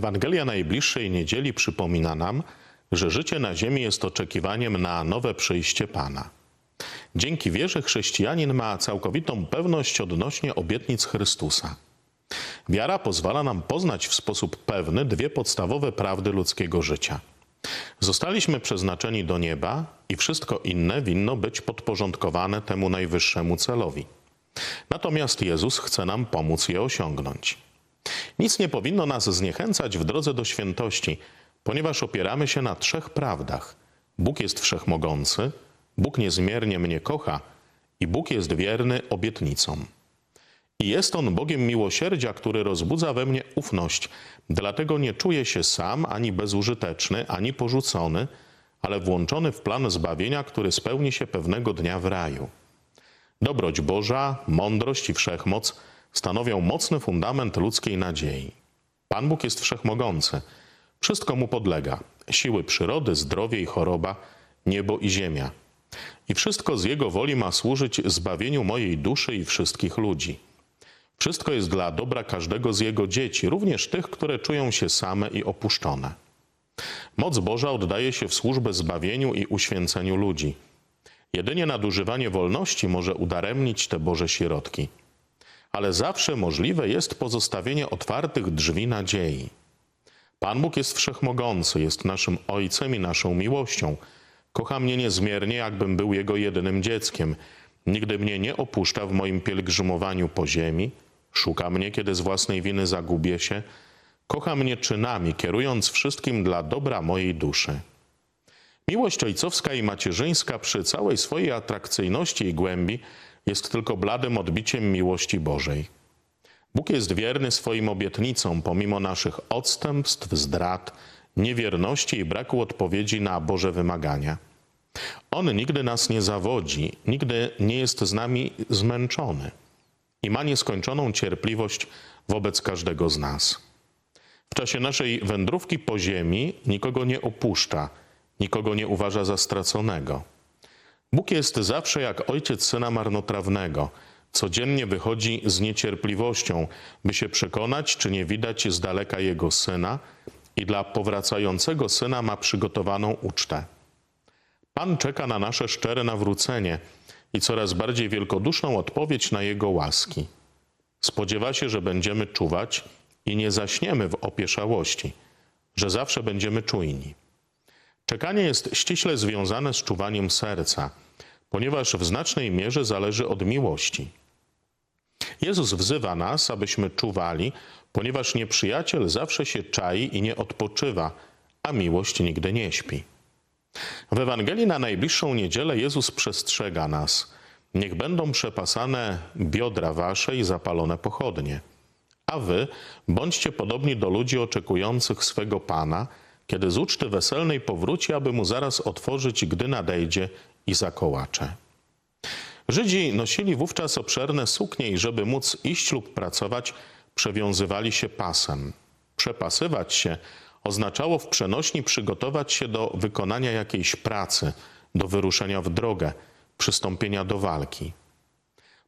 Ewangelia najbliższej niedzieli przypomina nam, że życie na ziemi jest oczekiwaniem na nowe przyjście Pana. Dzięki wierze chrześcijanin ma całkowitą pewność odnośnie obietnic Chrystusa. Wiara pozwala nam poznać w sposób pewny dwie podstawowe prawdy ludzkiego życia. Zostaliśmy przeznaczeni do nieba i wszystko inne winno być podporządkowane temu najwyższemu celowi. Natomiast Jezus chce nam pomóc je osiągnąć. Nic nie powinno nas zniechęcać w drodze do świętości, ponieważ opieramy się na trzech prawdach. Bóg jest wszechmogący, Bóg niezmiernie mnie kocha i Bóg jest wierny obietnicom. I jest On Bogiem miłosierdzia, który rozbudza we mnie ufność. Dlatego nie czuję się sam, ani bezużyteczny, ani porzucony, ale włączony w plan zbawienia, który spełni się pewnego dnia w raju. Dobroć Boża, mądrość i wszechmoc stanowią mocny fundament ludzkiej nadziei. Pan Bóg jest wszechmogący. Wszystko mu podlega: siły przyrody, zdrowie i choroba, niebo i ziemia. I wszystko z jego woli ma służyć zbawieniu mojej duszy i wszystkich ludzi. Wszystko jest dla dobra każdego z jego dzieci, również tych, które czują się same i opuszczone. Moc Boża oddaje się w służbę zbawieniu i uświęceniu ludzi. Jedynie nadużywanie wolności może udaremnić te Boże środki. Ale zawsze możliwe jest pozostawienie otwartych drzwi nadziei. Pan Bóg jest wszechmogący, jest naszym Ojcem i naszą miłością. Kocha mnie niezmiernie, jakbym był Jego jedynym dzieckiem. Nigdy mnie nie opuszcza w moim pielgrzymowaniu po ziemi, szuka mnie, kiedy z własnej winy zagubię się, kocha mnie czynami, kierując wszystkim dla dobra mojej duszy. Miłość ojcowska i macierzyńska przy całej swojej atrakcyjności i głębi jest tylko bladym odbiciem miłości Bożej. Bóg jest wierny swoim obietnicom pomimo naszych odstępstw, zdrad, niewierności i braku odpowiedzi na Boże wymagania. On nigdy nas nie zawodzi, nigdy nie jest z nami zmęczony i ma nieskończoną cierpliwość wobec każdego z nas. W czasie naszej wędrówki po ziemi nikogo nie opuszcza, nikogo nie uważa za straconego. Bóg jest zawsze jak ojciec syna marnotrawnego. Codziennie wychodzi z niecierpliwością, by się przekonać, czy nie widać z daleka jego syna, i dla powracającego syna ma przygotowaną ucztę. Pan czeka na nasze szczere nawrócenie i coraz bardziej wielkoduszną odpowiedź na jego łaski. Spodziewa się, że będziemy czuwać i nie zaśniemy w opieszałości, że zawsze będziemy czujni. Czekanie jest ściśle związane z czuwaniem serca, ponieważ w znacznej mierze zależy od miłości. Jezus wzywa nas, abyśmy czuwali, ponieważ nieprzyjaciel zawsze się czai i nie odpoczywa, a miłość nigdy nie śpi. W Ewangelii na najbliższą niedzielę Jezus przestrzega nas. Niech będą przepasane biodra wasze i zapalone pochodnie. A wy bądźcie podobni do ludzi oczekujących swego Pana, kiedy z uczty weselnej powróci, aby mu zaraz otworzyć, gdy nadejdzie i zakołacze. Żydzi nosili wówczas obszerne suknie i żeby móc iść lub pracować, przewiązywali się pasem. Przepasywać się oznaczało w przenośni przygotować się do wykonania jakiejś pracy, do wyruszenia w drogę, przystąpienia do walki.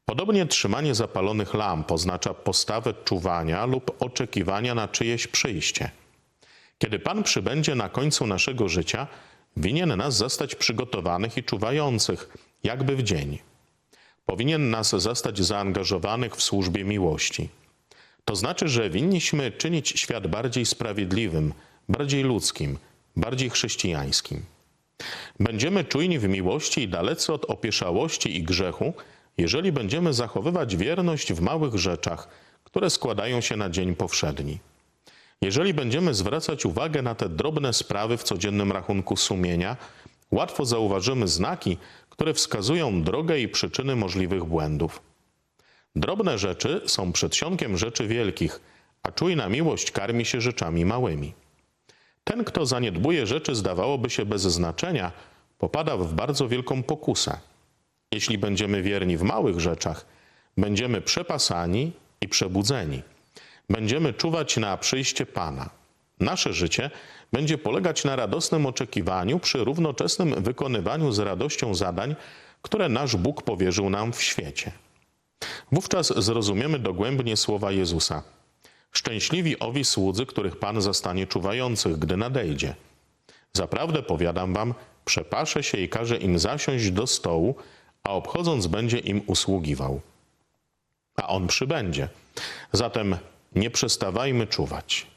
Podobnie trzymanie zapalonych lamp oznacza postawę czuwania lub oczekiwania na czyjeś przyjście. Kiedy Pan przybędzie na końcu naszego życia, winien nas zastać przygotowanych i czuwających, jakby w dzień. Powinien nas zastać zaangażowanych w służbie miłości. To znaczy, że winniśmy czynić świat bardziej sprawiedliwym, bardziej ludzkim, bardziej chrześcijańskim. Będziemy czujni w miłości i dalecy od opieszałości i grzechu, jeżeli będziemy zachowywać wierność w małych rzeczach, które składają się na dzień powszedni. Jeżeli będziemy zwracać uwagę na te drobne sprawy w codziennym rachunku sumienia, łatwo zauważymy znaki, które wskazują drogę i przyczyny możliwych błędów. Drobne rzeczy są przedsionkiem rzeczy wielkich, a czujna miłość karmi się rzeczami małymi. Ten, kto zaniedbuje rzeczy, zdawałoby się bez znaczenia, popada w bardzo wielką pokusę. Jeśli będziemy wierni w małych rzeczach, będziemy przepasani i przebudzeni. Będziemy czuwać na przyjście Pana. Nasze życie będzie polegać na radosnym oczekiwaniu przy równoczesnym wykonywaniu z radością zadań, które nasz Bóg powierzył nam w świecie. Wówczas zrozumiemy dogłębnie słowa Jezusa. Szczęśliwi owi słudzy, których Pan zastanie czuwających, gdy nadejdzie. Zaprawdę powiadam wam, przepaszę się i każe im zasiąść do stołu, a obchodząc będzie im usługiwał. A on przybędzie. Zatem nie przestawajmy czuwać.